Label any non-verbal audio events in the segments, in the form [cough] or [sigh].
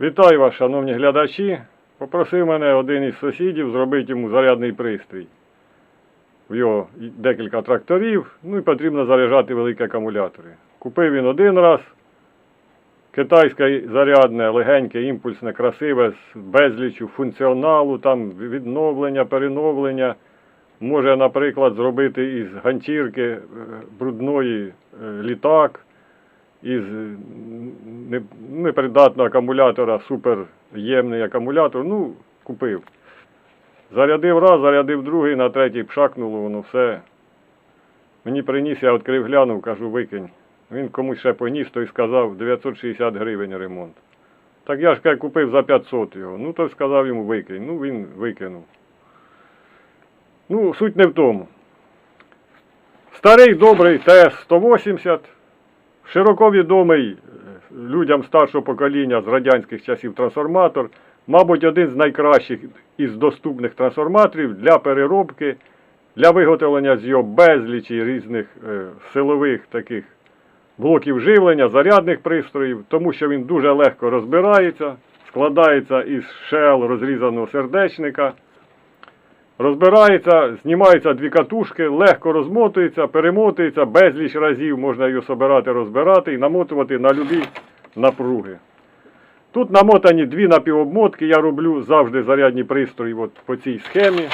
Вітаю вас, шановні глядачі. Попросив мене один із сусідів зробити йому зарядний пристрій. В його декілька тракторів, ну і потрібно заряджати великі акумулятори. Купив він один раз. Китайське зарядне, легеньке, імпульсне, красиве, з безлічю функціоналу, там відновлення, переновлення. Може, наприклад, зробити із ганчірки е, брудної е, літак, із непридатного акумулятора, суперємний акумулятор. Ну, купив. Зарядив раз, зарядив другий, на третій пшакнуло, воно все. Мені приніс, я відкрив, глянув, кажу, викинь. Він комусь ще поніс, той сказав 960 гривень ремонт. Так я ж каже, купив за 500 його. Ну, той сказав йому викинь. Ну, він викинув. Ну, суть не в тому. Старий добрий ТС-180, широко відомий е, людям старшого покоління з радянських часів трансформатор, мабуть, один з найкращих із доступних трансформаторів для переробки, для виготовлення з його безлічі різних е, силових таких блоків живлення, зарядних пристроїв, тому що він дуже легко розбирається, складається із шел розрізаного сердечника. Розбирається, знімаються дві катушки, легко розмотується, перемотується, безліч разів можна його собирати, розбирати і намотувати на любі напруги. Тут намотані дві напівобмотки, я роблю завжди зарядні пристрої от по цій схемі.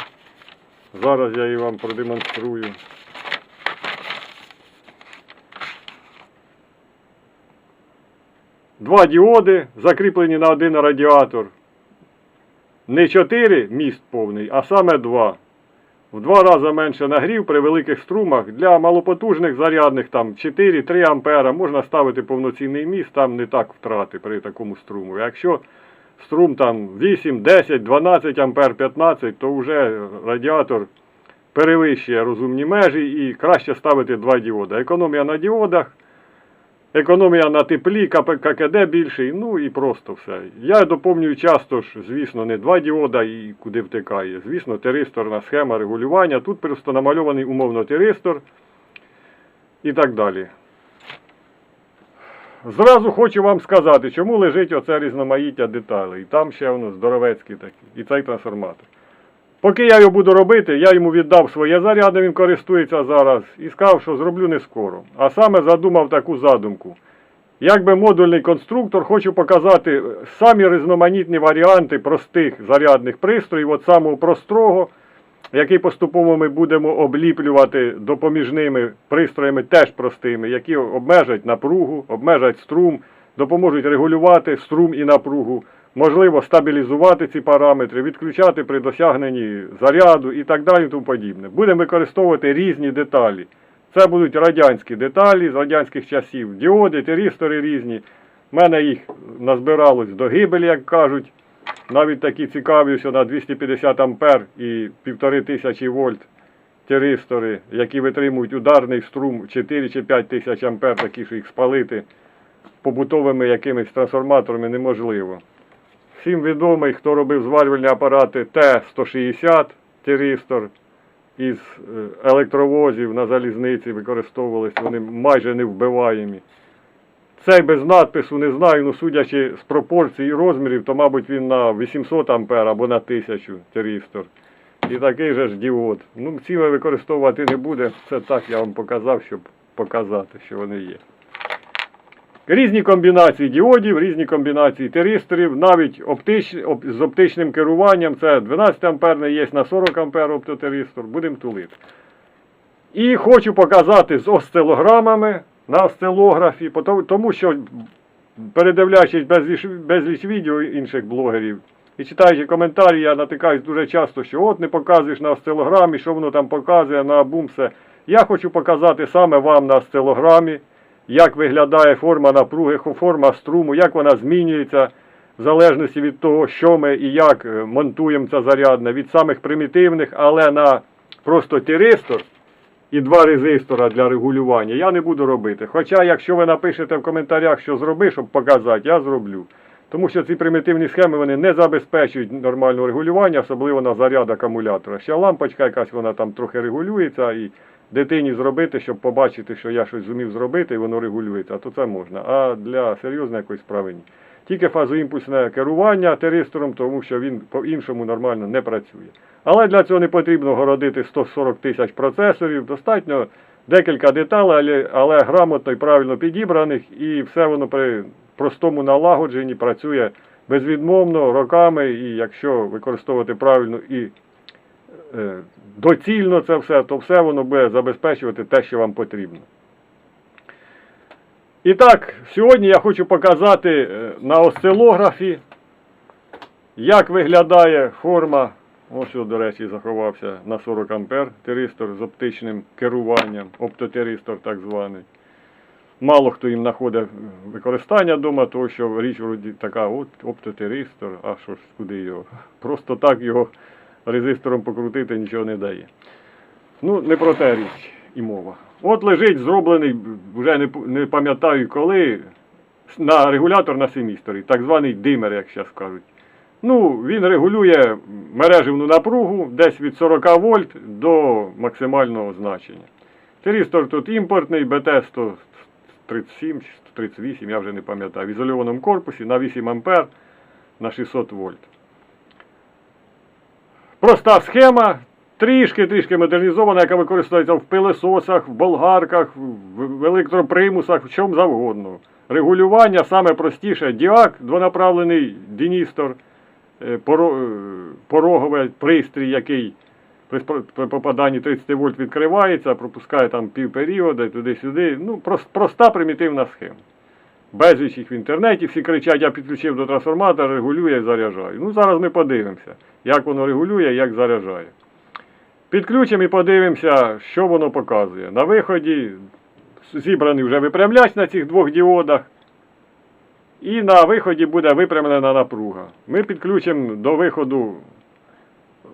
Зараз я її вам продемонструю. Два діоди закріплені на один радіатор. Не 4 міст повний, а саме 2. В два рази менше нагрів при великих струмах. Для малопотужних зарядних там 4-3 ампера можна ставити повноцінний міст, там не так втрати при такому струму. Якщо струм там 8, 10, 12 ампер, 15, то вже радіатор перевищує розумні межі і краще ставити два діода. Економія на діодах. Економія на теплі, ККД більший, ну і просто все. Я доповнюю часто ж, звісно, не два діода і куди втикає. Звісно, теристорна схема регулювання. Тут просто намальований умовно теристор і так далі. Зразу хочу вам сказати, чому лежить оце різноманіття деталей. І там ще воно здоровецькі такі, і цей трансформатор. Поки я його буду робити, я йому віддав своє зарядне, він користується зараз, і сказав, що зроблю не скоро. А саме задумав таку задумку. Якби модульний конструктор, хочу показати самі різноманітні варіанти простих зарядних пристроїв, от самого простого, який поступово ми будемо обліплювати допоміжними пристроями теж простими, які обмежать напругу, обмежать струм, допоможуть регулювати струм і напругу, можливо стабілізувати ці параметри, відключати при досягненні заряду і так далі. тому подібне. Будемо використовувати різні деталі. Це будуть радянські деталі з радянських часів, діоди, терістори різні. У мене їх назбиралось до гибелі, як кажуть. Навіть такі цікаві, що на 250 ампер і 1500 вольт теристори, які витримують ударний струм 4 чи 5 тисяч ампер, такі, що їх спалити побутовими якимись трансформаторами неможливо. Всім відомий, хто робив зварювальні апарати Т-160 теристор із е, електровозів на залізниці використовувалися, вони майже невбиваємі. Цей без надпису не знаю, ну судячи з пропорцій і розмірів, то, мабуть, він на 800 ампер або на 1000 теристор. І такий же ж діод. Ну, ці використовувати не буде. Це так я вам показав, щоб показати, що вони є. Різні комбінації діодів, різні комбінації теристорів, навіть оптич, оп, з оптичним керуванням. Це 12 амперний є на 40 ампер оптотеристор. Будемо тулити. І хочу показати з осцилограмами на осцилографі, тому що передивляючись безліч, безліч відео інших блогерів і читаючи коментарі, я натикаюсь дуже часто, що от не показуєш на осцилограмі, що воно там показує на бум все. Я хочу показати саме вам на осцилограмі, як виглядає форма напруги, форма струму, як вона змінюється в залежності від того, що ми і як е, монтуємо це зарядне, від самих примітивних, але на просто тиристор і два резистора для регулювання я не буду робити. Хоча, якщо ви напишете в коментарях, що зроби, щоб показати, я зроблю. Тому що ці примітивні схеми вони не забезпечують нормального регулювання, особливо на заряд акумулятора. Ще лампочка якась вона там трохи регулюється і дитині зробити, щоб побачити, що я щось зумів зробити, і воно регулюється, то це можна. А для серйозної якоїсь справи ні. тільки фазоімпульсне керування тиристором, тому що він по-іншому нормально не працює. Але для цього не потрібно городити 140 тисяч процесорів, достатньо декілька деталей, але, грамотно і правильно підібраних, і все воно при простому налагодженні працює безвідмовно, роками, і якщо використовувати правильно і доцільно це все, то все воно буде забезпечувати те, що вам потрібно. І так, сьогодні я хочу показати е, на осцилографі, як виглядає форма. Ось, до речі, заховався на 40 ампер тиристор з оптичним керуванням, оптотиристор так званий. Мало хто їм знаходить використання вдома, тому що річ вроді така, от оптотиристор, а що ж, куди його? Просто так його резистором покрутити нічого не дає. Ну, не про те річ і мова. От лежить зроблений, вже не, не пам'ятаю коли, на регулятор на семісторі, так званий димер, як зараз кажуть. Ну, він регулює мережевну напругу десь від 40 вольт до максимального значення. Тиристор тут імпортний, БТ 137 чи 138, я вже не пам'ятаю, в ізольованому корпусі на 8 ампер на 600 вольт. Проста схема, трішки-трішки модернізована, яка використовується в пилесосах, в болгарках, в електропримусах, в чому завгодно. Регулювання саме простіше. Діак, двонаправлений діністор, е, е, пороговий пристрій, який при попаданні 30 вольт відкривається, пропускає там півперіода, туди-сюди. Ну, проста примітивна схема. Безліч їх в інтернеті, всі кричать, я підключив до трансформатора, регулює, заряджаю. Ну, зараз ми подивимося, як воно регулює, як заряджає. Підключимо і подивимося, що воно показує. На виході зібраний вже випрямляч на цих двох діодах. І на виході буде випрямлена напруга. Ми підключимо до виходу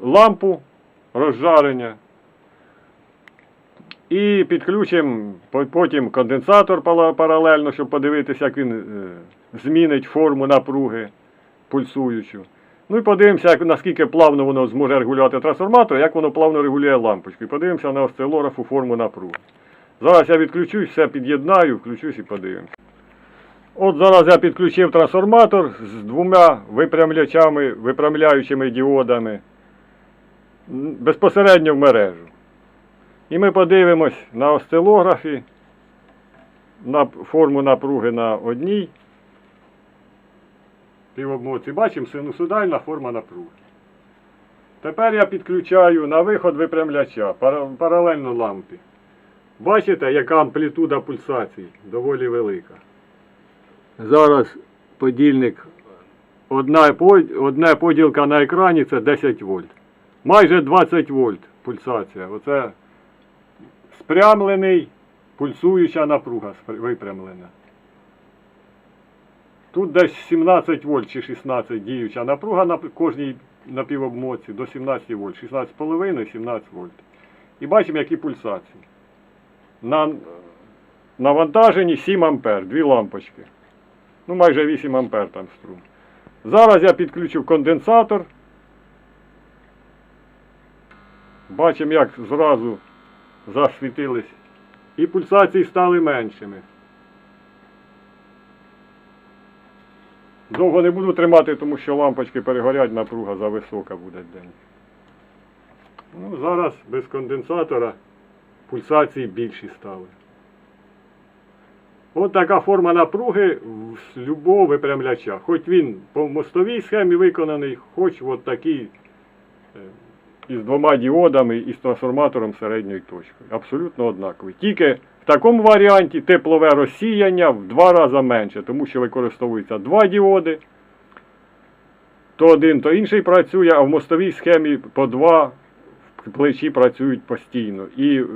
лампу розжарення. І підключимо потім конденсатор паралельно, щоб подивитися, як він е, змінить форму напруги пульсуючу. Ну і подивимося, наскільки плавно воно зможе регулювати трансформатор, як воно плавно регулює лампочку. І подивимося на осцилографу форму напруги. Зараз я відключусь, все під'єднаю, включусь і подивимося. От зараз я підключив трансформатор з двома випрямлячами, випрямляючими діодами безпосередньо в мережу. І ми подивимось на осцилографі на форму напруги на одній півобмотці. Бачимо синусоідальна форма напруги. Тепер я підключаю на виход випрямляча паралельно лампі. Бачите, яка амплітуда пульсацій доволі велика. Зараз подільник, одна, одна поділка на екрані це 10 вольт. Майже 20 вольт пульсація. Оце спрямлений, пульсуюча напруга випрямлена. Тут десь 17 вольт чи 16 діюча напруга на кожній напівобмотці до 17 вольт. 16,5 17 вольт. І бачимо, які пульсації. На навантаженні 7 ампер, дві лампочки. Ну, майже 8 ампер там струм. Зараз я підключу конденсатор. Бачимо, як зразу засвітились. І пульсації стали меншими. Довго не буду тримати, тому що лампочки перегорять, напруга зависока буде день. Ну, зараз без конденсатора пульсації більші стали. От така форма напруги з любого випрямляча. Хоч він по мостовій схемі виконаний, хоч от такий е, із двома діодами і з трансформатором середньої точки. Абсолютно однаковий. Тільки в такому варіанті теплове розсіяння в два рази менше, тому що використовуються два діоди. То один, то інший працює, а в мостовій схемі по два плечі працюють постійно. І е,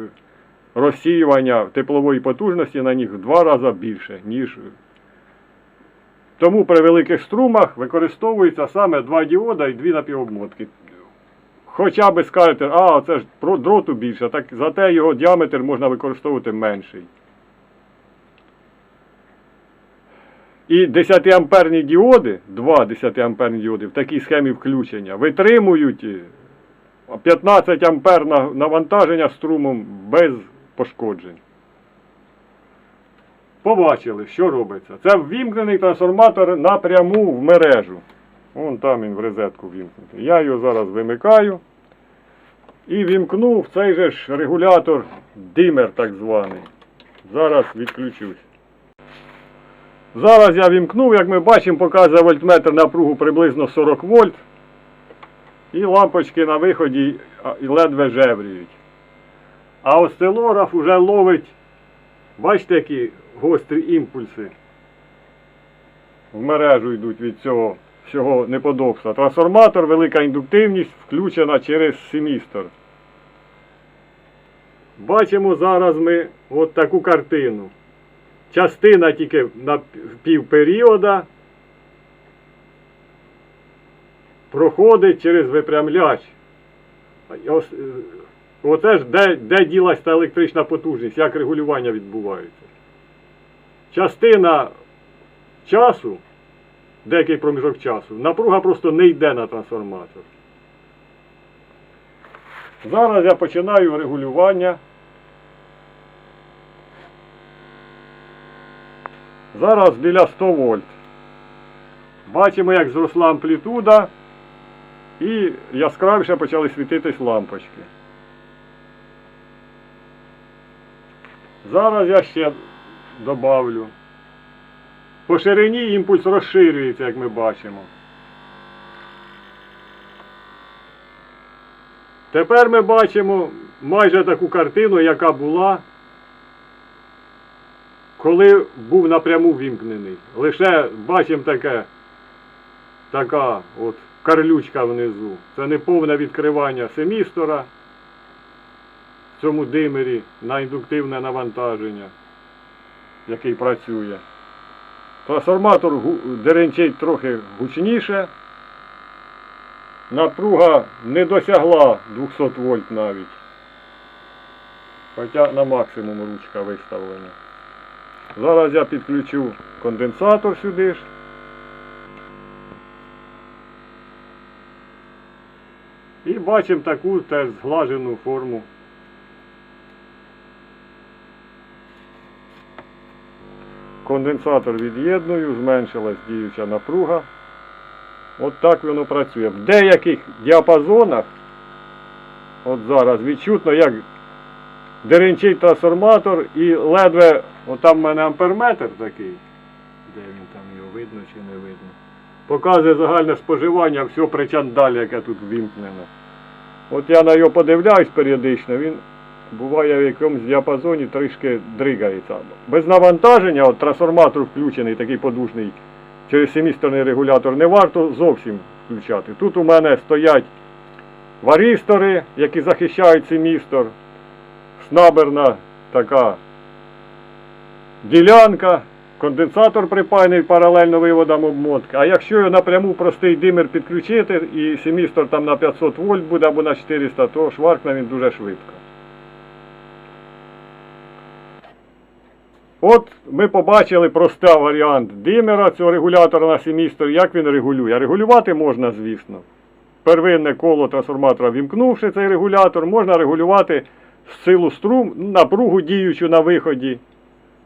розсіювання теплової потужності на них в два рази більше, ніж. Тому при великих струмах використовується саме два діода і дві напівобмотки. Хоча би скажете, а це ж дроту більше, так зате його діаметр можна використовувати менший. І 10-амперні діоди, два 10-амперні діоди в такій схемі включення витримують е, 15 ампер навантаження струмом без пошкоджень. побачили, що робиться. Це ввімкнений трансформатор напряму в мережу. Вон там він в розетку вімкнутий. Я його зараз вимикаю і вімкнув цей же ж регулятор димер так званий. Зараз відключусь. Зараз я вімкнув, як ми бачимо, показує вольтметр напругу приблизно 40 вольт. І лампочки на виході ледве жевріють. А осцилограф уже ловить, бачите, які гострі імпульси в мережу йдуть від цього всього неподобства. Трансформатор, велика індуктивність включена через семістор. Бачимо зараз ми от таку картину. Частина тільки на пів періода проходить через випрямляч. Оце ж де, де ділась та електрична потужність, як регулювання відбувається. Частина часу, деякий проміжок часу, напруга просто не йде на трансформатор. Зараз я починаю регулювання. Зараз біля 100 вольт. Бачимо, як зросла амплітуда і яскравіше почали світитись лампочки. Зараз я ще добавлю. По ширині імпульс розширюється, як ми бачимо. Тепер ми бачимо майже таку картину, яка була, коли був напряму вімкнений. Лише бачимо таке, така от карлючка внизу. Це не повне відкривання семістора в цьому димері на індуктивне навантаження, який працює. Трансформатор деренчить трохи гучніше. Напруга не досягла 200 вольт навіть. Хоча на максимум ручка виставлена. Зараз я підключу конденсатор сюди ж. І бачимо таку теж зглажену форму. Конденсатор від'єдную, зменшилась діюча напруга. От так воно працює. В деяких діапазонах, от зараз відчутно, як деренчить трансформатор і ледве, от там в мене амперметр такий. Де він там його видно чи не видно. Показує загальне споживання всього причандалі, яке тут ввімкнено. От я на його подивляюсь періодично, він буває в якомусь діапазоні трішки дригається. Без навантаження, от трансформатор включений, такий подушний, через семісторний регулятор не варто зовсім включати. Тут у мене стоять варістори, які захищають семістор, снаберна така ділянка, конденсатор припаяний паралельно виводам обмотки. А якщо напряму простий димер підключити і семістор там на 500 вольт буде або на 400, то шваркне він дуже швидко. От ми побачили простий варіант димера, цього регулятора на семістор, як він регулює. Регулювати можна, звісно. Первинне коло трансформатора вімкнувши цей регулятор, можна регулювати силу струм, напругу діючу на виході,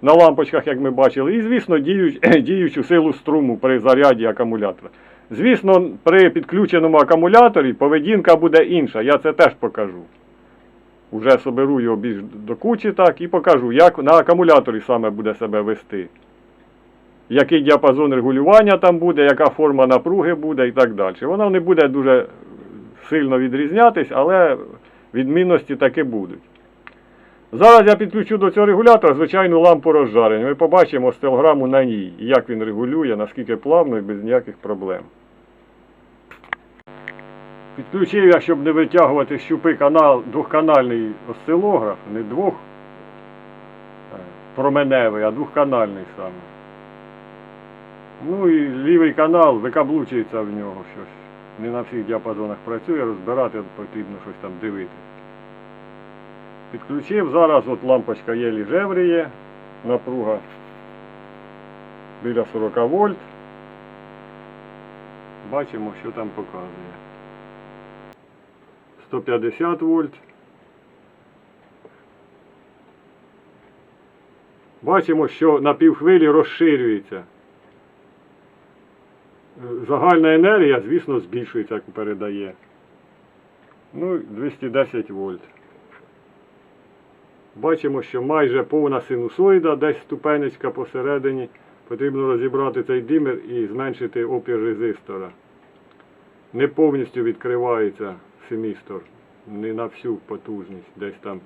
на лампочках, як ми бачили, і, звісно, діюч, [clears throat] діючу силу струму при заряді акумулятора. Звісно, при підключеному акумуляторі поведінка буде інша, я це теж покажу. Уже соберу його більш до кучі так і покажу, як на акумуляторі саме буде себе вести. Який діапазон регулювання там буде, яка форма напруги буде і так далі. Воно не буде дуже сильно відрізнятись, але відмінності таки будуть. Зараз я підключу до цього регулятора звичайну лампу розжарення. Ми побачимо стелграму на ній, як він регулює, наскільки плавно і без ніяких проблем. Підключив я, щоб не витягувати щупи канал, двохканальний осцилограф, не двох е, променевий, а двохканальний саме. Ну і лівий канал викаблучується в нього щось. Не на всіх діапазонах працює, розбирати потрібно щось там дивитися. Підключив, зараз от лампочка єлі жевріє, напруга біля 40 вольт. Бачимо, що там показує. 150 вольт. Бачимо, що на півхвилі розширюється. Загальна енергія, звісно, збільшується, як передає. Ну, 210 вольт. Бачимо, що майже повна синусоїда, десь ступенечка посередині. Потрібно розібрати цей димер і зменшити опір резистора. Не повністю відкривається семістор, не на всю потужність, десь там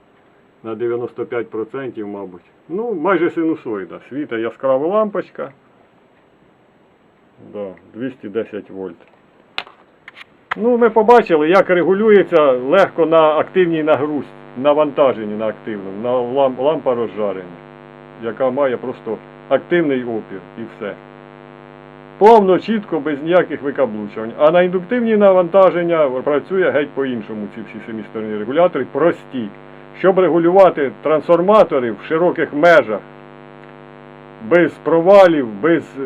на 95%, мабуть. Ну, майже синусоїда. Світа яскрава лампочка. Да, 210 вольт. Ну, ми побачили, як регулюється легко на активній нагрузці, навантаженні на активному, на лам- лампа розжарення, яка має просто активний опір і все. Повно, чітко, без ніяких викаблучувань. А на індуктивні навантаження працює геть по-іншому ці всі семісторні регулятори, прості. Щоб регулювати трансформатори в широких межах, без провалів, без е,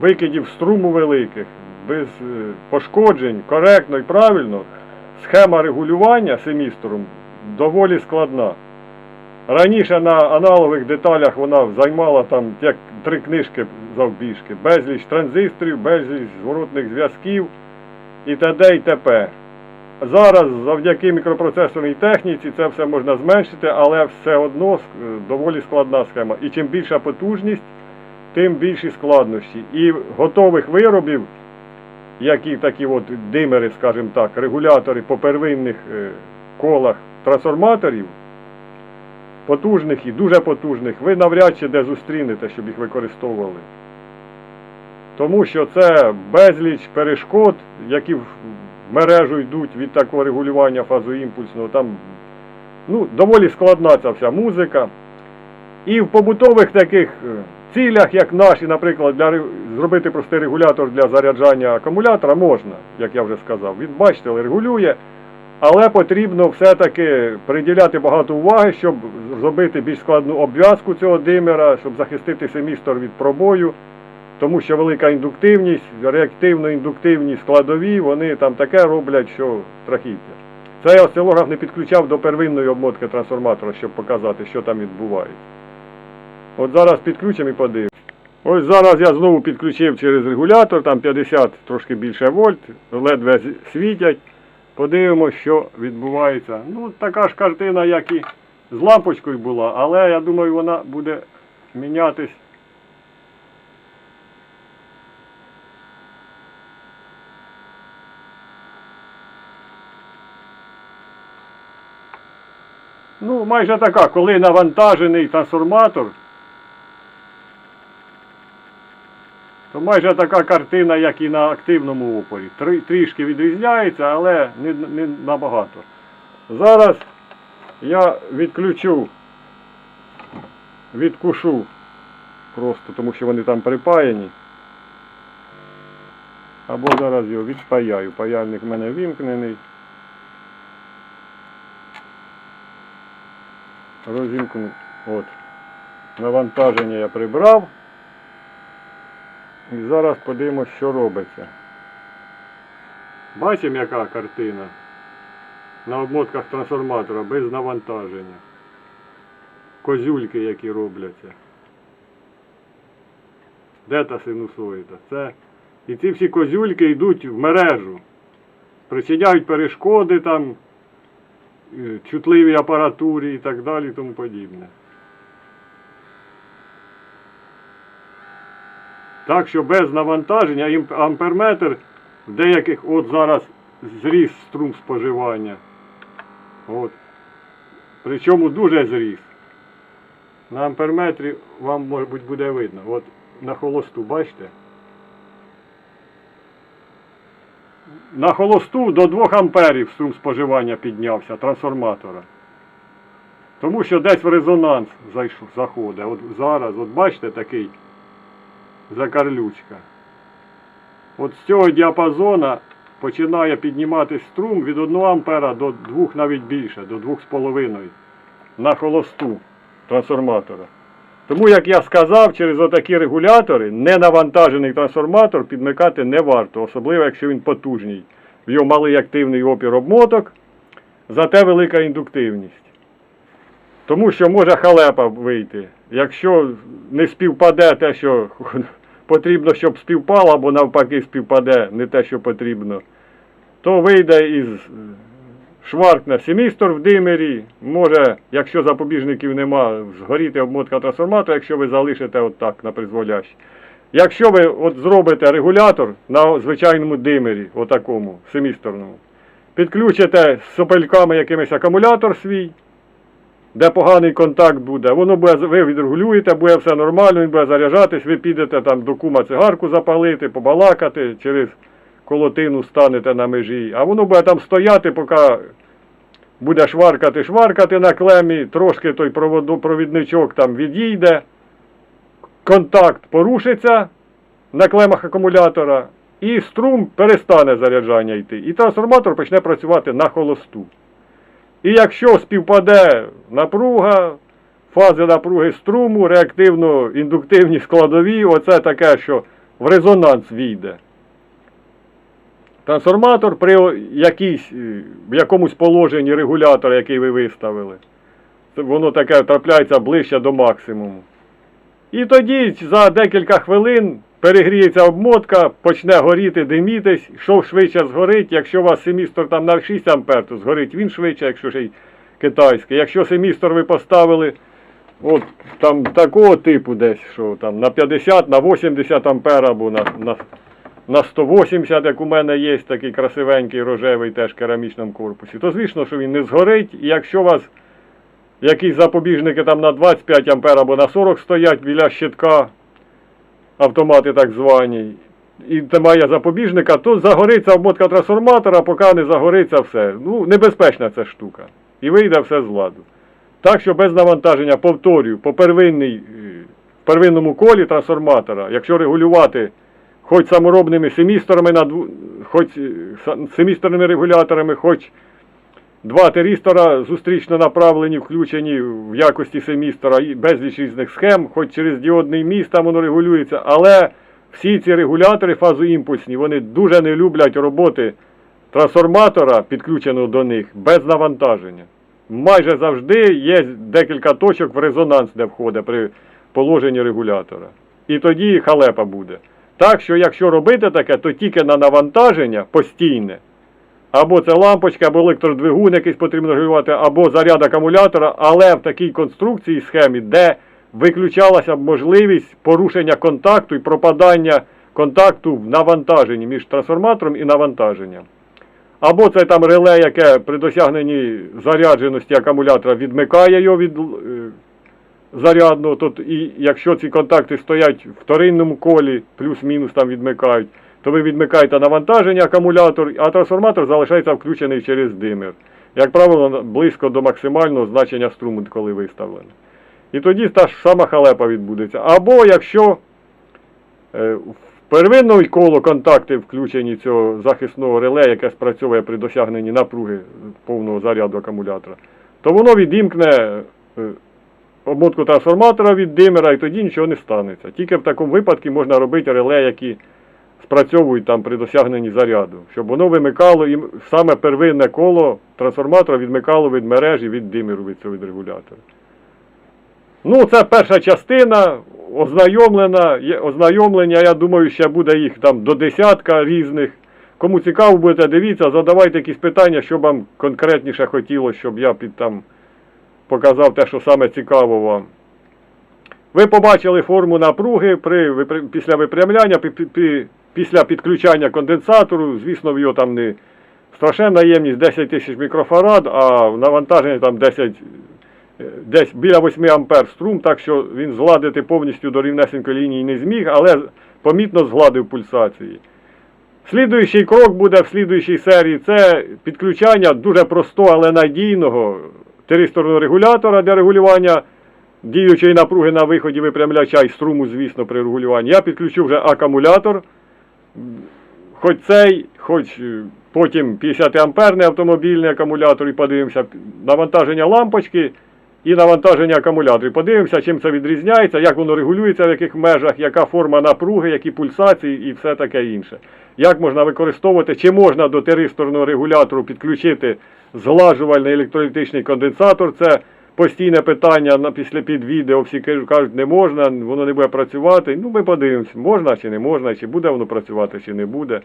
викидів струму великих, без е, пошкоджень, коректно і правильно, схема регулювання семістором доволі складна. Раніше на аналогових деталях вона займала там як три книжки завбіжки, безліч транзисторів, безліч зворотних зв'язків і т.д. і т.п. Зараз завдяки мікропроцесорній техніці це все можна зменшити, але все одно доволі складна схема. І чим більша потужність, тим більші складнощі. І готових виробів, які такі от димери, скажімо так, регулятори по первинних е, колах трансформаторів, потужних і дуже потужних, ви навряд чи де зустрінете, щоб їх використовували. Тому що це безліч перешкод, які в мережу йдуть від такого регулювання фазоімпульсного. Там ну, доволі складна ця вся музика. І в побутових таких е, цілях, як наші, наприклад, для зробити простий регулятор для заряджання акумулятора можна, як я вже сказав. Він, бачите, регулює, але потрібно все-таки приділяти багато уваги, щоб зробити більш складну обв'язку цього димера, щоб захистити семістор від пробою. Тому що велика індуктивність, реактивно-індуктивні складові, вони там таке роблять, що страхіття. Це я осцилограф не підключав до первинної обмотки трансформатора, щоб показати, що там відбувається. От зараз підключимо і подивимось. Ось зараз я знову підключив через регулятор, там 50 трошки більше вольт, ледве світять. Подивимось, що відбувається. Ну, така ж картина, як і з лампочкою була, але я думаю, вона буде мінятись. Ну, майже така, коли навантажений трансформатор, то майже така картина, як і на активному опорі. Трі- Трішки відрізняється, але не, не набагато. Зараз я відключу, відкушу просто, тому що вони там припаяні. Або зараз його відпаяю. Паяльник в мене вімкнений. розімкну. От. Навантаження я прибрав. І зараз подивимось, що робиться. Бачимо, яка картина на обмотках трансформатора без навантаження. Козюльки, які робляться. Де та синусоїда? Це... І ці всі козюльки йдуть в мережу. Причиняють перешкоди там е, чутливій апаратурі і так далі і тому подібне. Так що без навантаження амперметр в деяких от зараз зріс струм споживання. От. Причому дуже зріс. На амперметрі вам, мабуть, буде видно. От на холосту, бачите? На холосту до 2 амперів струм споживання піднявся трансформатора. Тому що десь в резонанс заходить. От зараз, от бачите, такий закарлючка. От з цього діапазона починає підніматись струм від 1 ампера до 2 навіть більше, до 2,5 на холосту трансформатора. Тому, як я сказав, через отакі регулятори ненавантажений трансформатор підмикати не варто, особливо якщо він потужний. В його малий активний опір обмоток, зате велика індуктивність. Тому що може халепа вийти. Якщо не співпаде те, що [laughs] потрібно, щоб співпало, або навпаки співпаде не те, що потрібно, то вийде із е, шваркне семістр в димері, може, якщо запобіжників нема, згоріти обмотка трансформатора, якщо ви залишите отак на призволяще. Якщо ви от зробите регулятор на звичайному димері, отакому, семісторному, підключите з сопельками якимось акумулятор свій, де поганий контакт буде, воно буде, ви відрегулюєте, буде все нормально, він буде заряджатись, ви підете там до кума цигарку запалити, побалакати, через колотину станете на межі, а воно буде там стояти, поки буде шваркати, шваркати на клемі, трошки той провідничок там відійде, контакт порушиться на клемах акумулятора, і струм перестане заряджання йти. І трансформатор почне працювати на холосту. І якщо співпаде напруга, фази напруги струму, реактивно-індуктивні складові, оце таке, що в резонанс війде. Трансформатор при якійсь, е, в якомусь положенні регулятора, який ви виставили, воно таке трапляється ближче до максимуму. І тоді за декілька хвилин перегріється обмотка, почне горіти, димітись, що швидше згорить. Якщо у вас семістор там на 6 ампер, то згорить він швидше, якщо ще й китайський. Якщо семістор ви поставили от там такого типу десь, що там на 50, на 80 ампер або на, на, на 180, як у мене є такий красивенький рожевий теж в керамічному корпусі, то звісно, що він не згорить. І якщо у вас якісь запобіжники там на 25 ампер або на 40 стоять біля щитка, автомати так звані, і немає запобіжника, то загориться обмотка трансформатора, поки не загориться все. Ну, небезпечна ця штука. І вийде все з ладу. Так що без навантаження, повторюю, по е, первинному колі трансформатора, якщо регулювати хоч саморобними семісторами, хоч е, семісторними регуляторами, хоч Два терістора зустрічно направлені, включені в якості семістора, і безліч різних схем, хоч через діодний міст там воно регулюється, але всі ці регулятори фазоімпульсні, вони дуже не люблять роботи трансформатора, підключеного до них, без навантаження. Майже завжди є декілька точок в резонанс, де входить при положенні регулятора. І тоді халепа буде. Так що, якщо робити таке, то тільки на навантаження постійне. Або це лампочка, або електродвигун якийсь потрібно регулювати, або заряд акумулятора, але в такій конструкції схемі, де виключалася б можливість порушення контакту і пропадання контакту в навантаженні між трансформатором і навантаженням. Або це там реле, яке при досягненні зарядженості акумулятора відмикає його від е, зарядного, то і якщо ці контакти стоять в вторинному колі, плюс-мінус там відмикають, то ви відмикаєте навантаження акумулятор, а трансформатор залишається включений через димер. Як правило, близько до максимального значення струму, коли виставлено. І тоді та ж сама халепа відбудеться. Або якщо е, в первинне коло контакти включені цього захисного реле, яке спрацьовує при досягненні напруги повного заряду акумулятора, то воно відімкне е, обмотку трансформатора від димера і тоді нічого не станеться. Тільки в такому випадку можна робити реле, які спрацьовують там при досягненні заряду, щоб воно вимикало і саме первинне коло трансформатора відмикало від мережі від димеру від цього від регулятора. Ну, це перша частина, ознайомлена, ознайомлення, я думаю, ще буде їх там до десятка різних. Кому цікаво будете, дивіться, задавайте якісь питання, що вам конкретніше хотілося, щоб я під там показав те, що саме цікаво вам. Ви побачили форму напруги при, після випрямляння, пі- пі- після підключання конденсатору, звісно, в його там не страшенна ємність 10 тисяч мікрофарад, а навантаження там 10, е, десь біля 8 ампер струм, так що він згладити повністю до рівнесенької лінії не зміг, але помітно згладив пульсації. Слідуючий крок буде в слідуючій серії це підключання дуже простого, але надійного тиристорного регулятора для регулювання діючої напруги на виході випрямляча і струму, звісно, при регулюванні. Я підключу вже акумулятор, хоч цей, хоч е, потім 50 амперний автомобільний акумулятор, і подивимося навантаження лампочки і навантаження акумулятора. І подивимося, чим це відрізняється, як воно регулюється, в яких межах, яка форма напруги, які пульсації і все таке інше. Як можна використовувати, чи можна до тиристорного регулятору підключити зглажувальний електролітичний конденсатор, це постійне питання після під відео, всі кажуть, не можна, воно не буде працювати. Ну, ми подивимося, можна чи не можна, чи буде воно працювати, чи не буде.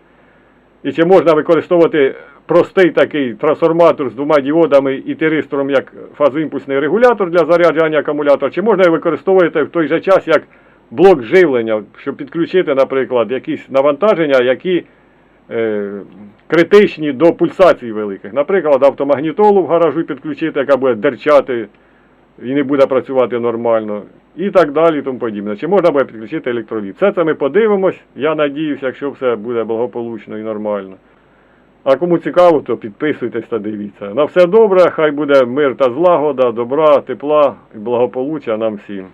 І чи можна використовувати простий такий трансформатор з двома діодами і тиристором як фазоімпульсний регулятор для заряджання акумулятора, чи можна використовувати в той же час як блок живлення, щоб підключити, наприклад, якісь навантаження, які критичні до пульсацій великих. Наприклад, автомагнітолу в гаражу підключити, яка буде дерчати і не буде працювати нормально. І так далі, і тому подібне. Чи можна буде підключити електроліт? Все це ми подивимось. Я надіюся, якщо все буде благополучно і нормально. А кому цікаво, то підписуйтесь та дивіться. На все добре, хай буде мир та злагода, добра, тепла і благополуччя нам всім.